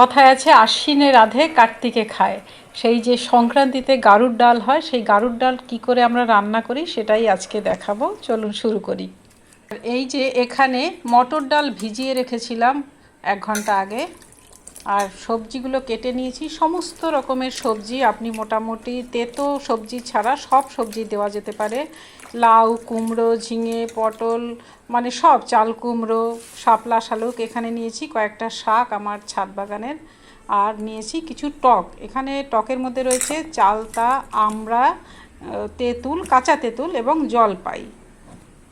কথায় আছে, আশ্বিনে রাধে, কার্তিকে খায়। সেই যে সংক্রান্তিতে গারুর ডাল হয়, সেই গারুর ডাল কি করে আমরা রান্না করি সেটাই আজকে দেখাবো। চলুন শুরু করি। এই যে এখানে মটর ডাল ভিজিয়ে রেখেছিলাম এক ঘণ্টা আগে আর সবজিগুলো কেটে নিয়েছি। সমস্ত রকমের সবজি আপনি মোটামুটি তেতো সবজি ছাড়া সব সবজি দেওয়া যেতে পারে। লাউ কুমড়ো ঝিঙে পটল মানে সব চাল কুমড়ো শাপলা শালুক এখানে নিয়েছি। কয়েকটা শাক আমার ছাদ বাগানের। আর নিয়েছি কিছু টক। এখানে টকের মধ্যে রয়েছে চালতা আহ, তেঁতুল কাঁচা তেঁতুল এবং জলপাই।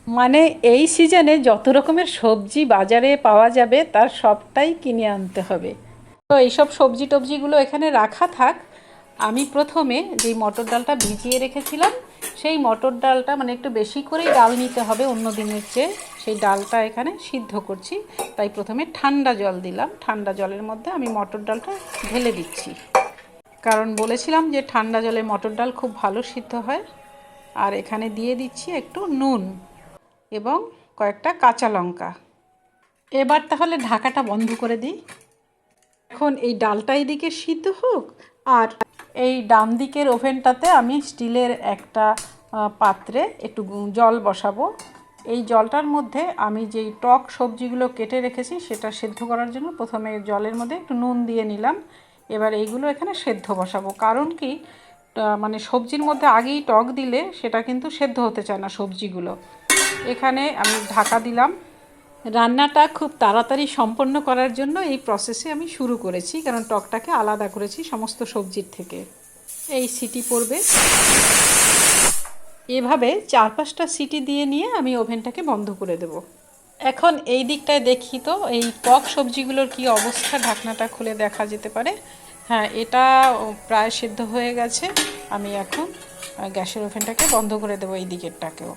মানে এই সিজনে যত রকমের সবজি বাজারে পাওয়া যাবে তার সবটাই কিনে আনতে হবে। তো এইসব সবজি টবজিগুলো এখানে রাখা থাক। আমি প্রথমে যেই মটর ডালটা ভিজিয়ে রেখেছিলাম, সেই মটর ডালটা মানে একটু বেশি করেই ডাল নিতে হবে অন্য দিনের চেয়ে। সেই ডালটা এখানে সিদ্ধ করছি, তাই প্রথমে ঠান্ডা জল দিলাম। ঠান্ডা জলের মধ্যে আমি মটর ডালটা ঢেলে দিচ্ছি। কারণ বলেছিলাম যে ঠান্ডা জলে মটর ডাল খুব ভালো সিদ্ধ হয়। আর এখানে দিয়ে দিচ্ছি একটু নুন এবং কয়েকটা কাঁচা লঙ্কা। এবার তাহলে ঢাকাটা বন্ধ করে দিই। এখন এই ডালটা এদিকে সিদ্ধ হোক, আর এই ডান দিকের ওভেনটাতে আমি স্টিলের একটা পাত্রে একটু জল বসাবো। এই জলটার মধ্যে আমি যেই টক সবজিগুলো কেটে রেখেছি, সেটা সেদ্ধ করার জন্য প্রথমে জলের মধ্যে একটু নুন দিয়ে নিলাম। এবার এইগুলো এখানে সেদ্ধ বসাবো। কারণ কি মানে সবজির মধ্যে আগেই টক দিলে সেটা কিন্তু সেদ্ধ হতে চায় না সবজিগুলো। এখানে আমি ঢাকা দিলাম। রান্নাটা খুব তাড়াতাড়ি সম্পন্ন করার জন্য এই প্রসেসে আমি শুরু করেছি, কারণ টকটাকে আলাদা করেছি সমস্ত সবজির থেকে। এই সিটি পড়বে। এভাবে চার পাঁচটা সিটি দিয়ে নিয়ে আমি ওভেনটাকে বন্ধ করে দেব। এখন এই দিকটায় দেখি তো, এই টক সবজিগুলোর কি অবস্থা? ঢাকনাটা খুলে দেখা যেতে পারে। হ্যাঁ এটা প্রায় সিদ্ধ হয়ে গেছে। আমি এখন গ্যাসের ওভেনটাকে বন্ধ করে দেবো এই দিকেরটাকেও।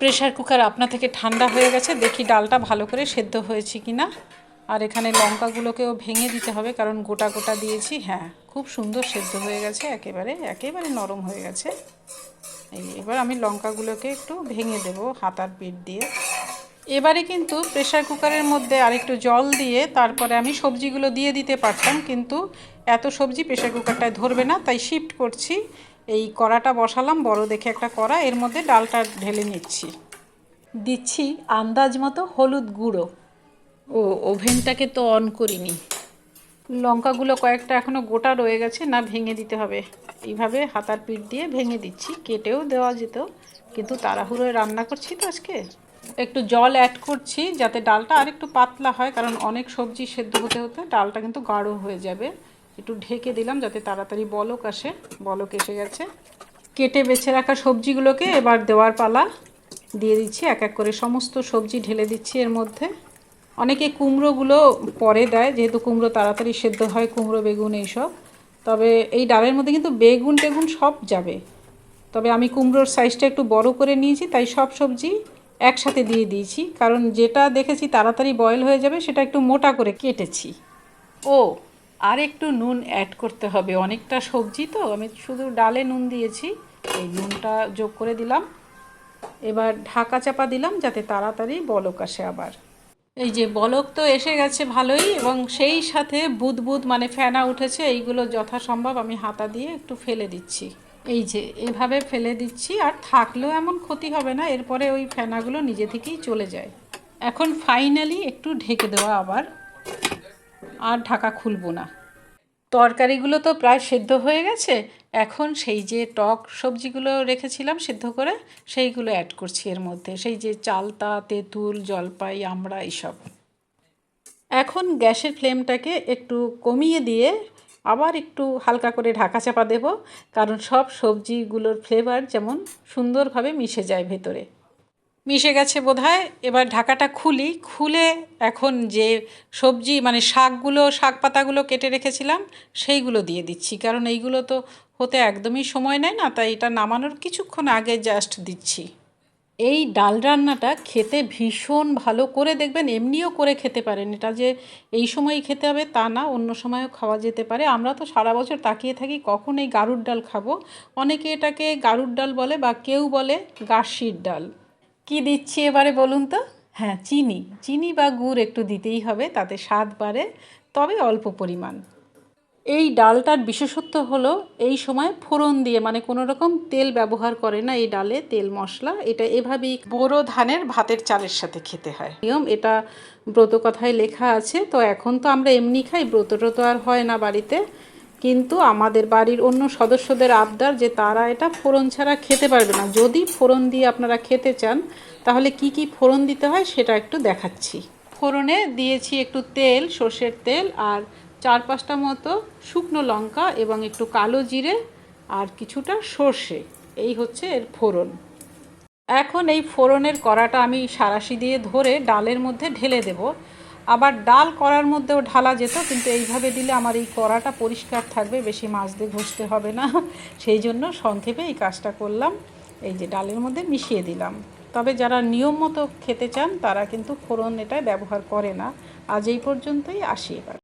প্রেশার কুকার আপনা থেকে ঠান্ডা হয়ে গেছে, দেখি ডালটা ভালো করে সেদ্ধ হয়েছে কি না আর এখানে লঙ্কাগুলোকেও ভেঙে দিতে হবে, কারণ গোটা গোটা দিয়েছি। হ্যাঁ খুব সুন্দর সেদ্ধ হয়ে গেছে, একেবারে একেবারে নরম হয়ে গেছে। এই এবার আমি লঙ্কাগুলোকে একটু ভেঙে দেব হাতার পিঠ দিয়ে। এবারে কিন্তু প্রেশার কুকারের মধ্যে আরেকটু জল দিয়ে তারপরে আমি সবজিগুলো দিয়ে দিতে পারতাম, কিন্তু এত সবজি প্রেশার কুকারটায় ধরবে না, তাই শিফট করছি। এই কড়াটা বসালাম, বড় দেখে একটা কড়া, এর মধ্যে ডালটা ঢেলে নিচ্ছি। দিচ্ছি আন্দাজ মতো হলুদ গুঁড়ো। ও, ওভেনটাকে তো অন করিনি। লঙ্কাগুলো কয়েকটা এখনও গোটা রয়ে গেছে, না ভেঙে দিতে হবে। এইভাবে হাতার পিঠ দিয়ে ভেঙে দিচ্ছি, কেটেও দেওয়া যেত, কিন্তু তাড়াহুড়োয় রান্না করছি তো আজকে। একটু জল অ্যাড করছি, যাতে ডালটা আর একটু পাতলা হয়, কারণ অনেক সবজি সেদ্ধ হতে হতে ডালটা কিন্তু গাঢ় হয়ে যাবে। একটু ঢেকে দিলাম যাতে তাড়াতাড়ি বলক আসে। বলক এসে গেছে। কেটে বেছে রাখা সবজিগুলোকে এবার দেওয়ার পালা দিয়ে দিচ্ছি। এক এক করে সমস্ত সবজি ঢেলে দিচ্ছি এর মধ্যে। অনেকে কুমড়োগুলো পরে দেয়, যেহেতু কুমড়ো তাড়াতাড়ি সেদ্ধ হয়, কুমড়ো, বেগুন এইসব। তবে এই ডালের মধ্যে কিন্তু বেগুন টেগুন সব যাবে। তবে আমি কুমড়োর সাইজটা একটু বড় করে নিয়েছি, তাই সব সবজি একসাথে দিয়ে দিয়েছি। কারণ যেটা দেখেছি তাড়াতাড়ি বয়েল হয়ে যাবে, সেটা একটু মোটা করে কেটেছি। ও আর একটু নুন অ্যাড করতে হবে। অনেকটা সবজি তো, আমি শুধু ডালে নুন দিয়েছি। এই নুনটা যোগ করে দিলাম। এবার ঢাকা চাপা দিলাম যাতে তাড়াতাড়ি বলক আসে আবার। এই যে বলক তো এসে গেছে ভালোই এবং সেই সাথে বুদবুদ মানে ফেনা উঠেছে, এইগুলো যথাসম্ভব আমি হাতা দিয়ে একটু ফেলে দিচ্ছি। এই যে এভাবে ফেলে দিচ্ছি, আর থাকলেও এমন ক্ষতি হবে না, এরপরে ওই ফেনাগুলো নিজে থেকেই চলে যায়। এখন ফাইনালি একটু ঢেকে দেওয়া আবার। আর ঢাকা খুলবো না। তরকারিগুলো তো প্রায় সেদ্ধ হয়ে গেছে। এখন সেই যে টক সবজিগুলো রেখেছিলাম সেদ্ধ করে, সেইগুলো অ্যাড করছি এর মধ্যে। সেই যে চালতা, তেঁতুল, জলপাই, আমড়া এইসব। এখন গ্যাসের ফ্লেমটাকে একটু কমিয়ে দিয়ে আবার একটু হালকা করে ঢাকা চাপা দেব। কারণ সব সবজিগুলোর ফ্লেভার যেমন সুন্দরভাবে মিশে যায় ভেতরে। মিশে গেছে বোধহয়। এবার ঢাকাটা খুলি। খুলে এখন যে সবজি মানে শাকগুলো শাক পাতাগুলো কেটে রেখেছিলাম, সেইগুলো দিয়ে দিচ্ছি। কারণ এইগুলো তো হতে একদমই সময় নেয় না, তাই এটা নামানোর কিছুক্ষণ আগে জাস্ট দিচ্ছি। এই ডাল রান্নাটা খেতে ভীষণ ভালো করে দেখবেন, এমনিও করে খেতে পারেন। এটা যে এই সময়ই খেতে হবে তা না, অন্য সময়ও খাওয়া যেতে পারে। আমরা তো সারা বছর তাকিয়ে থাকি, কখন এই গারুর ডাল খাব? অনেকে এটাকে গারুর ডাল বলে বা কেউ বলে গার্সির ডাল। কি দিচ্ছি এবারে বলুন তো? হ্যাঁ চিনি। চিনি বা গুড় একটু দিতেই হবে, তাতে স্বাদ বাড়ে, তবে অল্প পরিমাণ। এই ডালটার বিশেষত্ব হলো, এই সময় ফোড়ন দিয়ে মানে কোনো রকম তেল ব্যবহার করে না এই ডালে, তেল মশলা, এটা এভাবেই বোরো ধানের ভাতের চালের সাথে খেতে হয়। নিয়ম, এটা ব্রত কথায় লেখা আছে, তো এখন তো আমরা এমনি খাই ব্রত ট্রত আর হয় না বাড়িতে। কিন্তু আমাদের বাড়ির অন্য সদস্যদের আবদার যে তারা এটা ফোড়ন ছাড়া খেতে পারবে না। যদি ফোড়ন দিয়ে আপনারা খেতে চান, তাহলে কি কি ফোড়ন দিতে হয় সেটা একটু দেখাচ্ছি। ফোড়নে দিয়েছি একটু তেল, সর্ষের তেল আর চার পাঁচটা মতো শুকনো লঙ্কা এবং একটু কালো জিরে আর কিছুটা সর্ষে। এই হচ্ছে এর ফোড়ন। এখন এই ফোড়নের কড়াটা আমি সারাশি দিয়ে ধরে ডালের মধ্যে ঢেলে দেব। আবার ডাল করার মধ্যেও ঢালা যেত, কিন্তু এইভাবে দিলে আমার এই কড়াটা পরিষ্কার থাকবে, বেশি মাছ দিয়ে ঘষতে হবে না। সেই জন্য সংক্ষেপে এই কাজটা করলাম, এই যে ডালের মধ্যে মিশিয়ে দিলাম। তবে যারা নিয়ম মতো খেতে চান, তারা কিন্তু ফোড়ন এটা ব্যবহার করে না। আজ এই পর্যন্তই, আসি এবার।